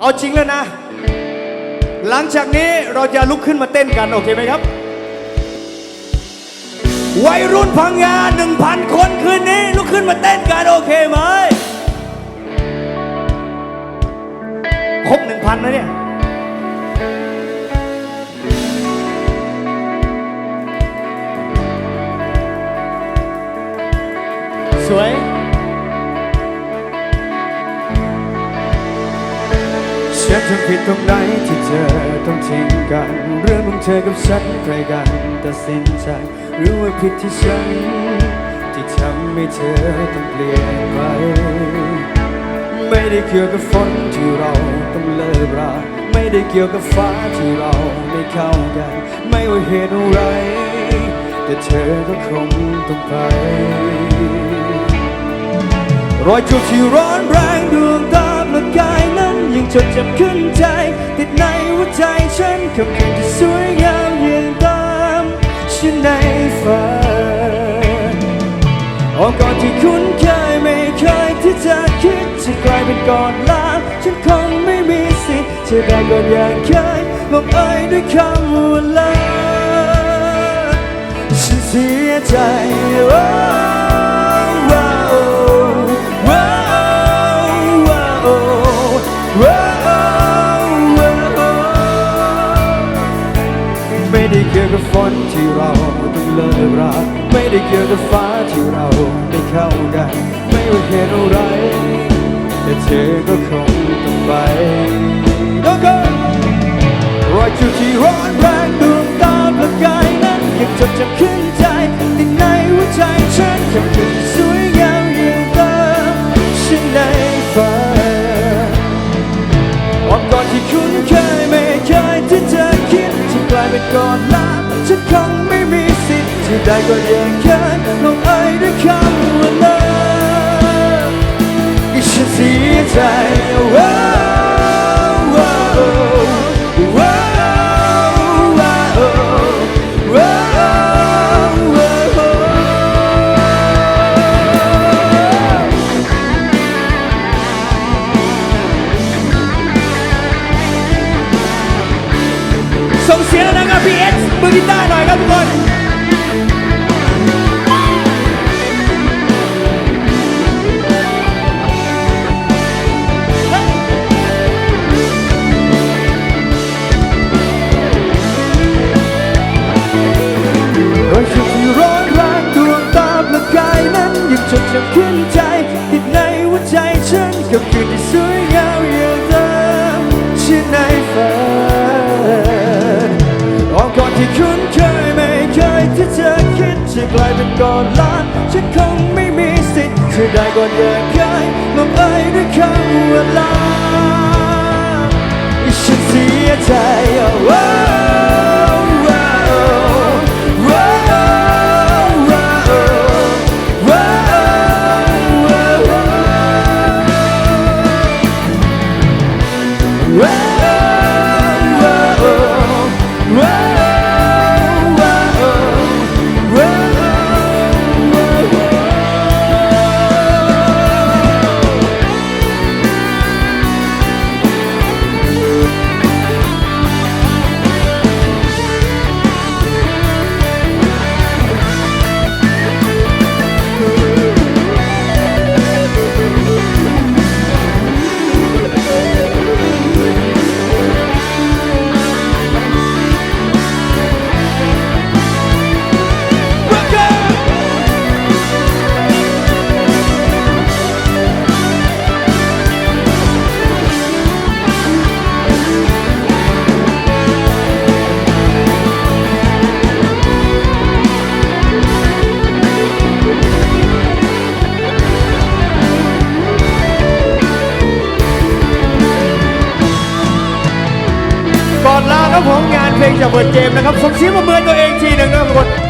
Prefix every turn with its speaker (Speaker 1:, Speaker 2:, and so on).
Speaker 1: เอาจริงแล้วนะ หลังจากนี้เราจะลุกขึ้นมาเต้นกันโอเคไหมครับ วัยรุ่นพังงาหนึ่งพันคนคืนนี้ ลุกขึ้นมาเต้นกันโอเคไหมครบหนึ่งพันนะเนี่ย สวย ฉันทำผิดตรงไหนที่เธอต้องทิ้งกัน เรื่องของเธอกับฉันใครกันตัดสินใจหรือว่าผิดที่ฉัน ที่ทำให้เธอต้องเปลี่ยนไป ไม่ได้เกี่ยวกับฝนที่เราต้องเลิกราไม่ได้เกี่ยวกับฟ้าที่เราไม่เข้ากัน ไม่ว่าเหตุอะไร แต่เธอก็คงต้องไป รอยจูบที่ร้อนแรงดวงตาประกายนั้น ยังจดจำขึ้นใจ ติดในหัวใจฉันคำคืนที่สวยงามยังตามฉันในฝันอ้อมกอดที่คุ้นเคยไม่เคยที่จะคิดจะกลายเป็นกอดลาฉันคงไม่มีสิทธิ์จะได้กอดอย่างเคยลงเอ่ยด้วยคำว่าลาฉันเสียใจ กับฝนที่เราต้องเลิกราไม่ได้เกี่ยวกับฟ้าที่เราไม่เข้ากัน ไม่ว่าเหตุอะไร แต่เธอก็คงต้องไปก็ก็รอยจุดที่ร้อนแรงดวงตาประกายนั้นยังจดจำขึ้นใจติดในหัวใจฉันคำคืนที่สวยงามยังเติมฉันในฝัน ได้กอดอย่างเคยลงเอ้ด้วยคำว่าเลิกที่ฉันเสียใจเอาว ฉันในฝันอ้อมกอดที่คุ้นเคยไม่เคยที่จะคิดจะกลายเป็นกอดลาฉันคงไม่มีสิทธิ์จะได้กอดอย่างเคยลงเอยด้วยคำว่าลา อนลาครับผมงานเพลงจากเบิร์ดเกมนะครับสมชื่อมาเมือนตัวเองทีหนึ่งนะครับทุกคน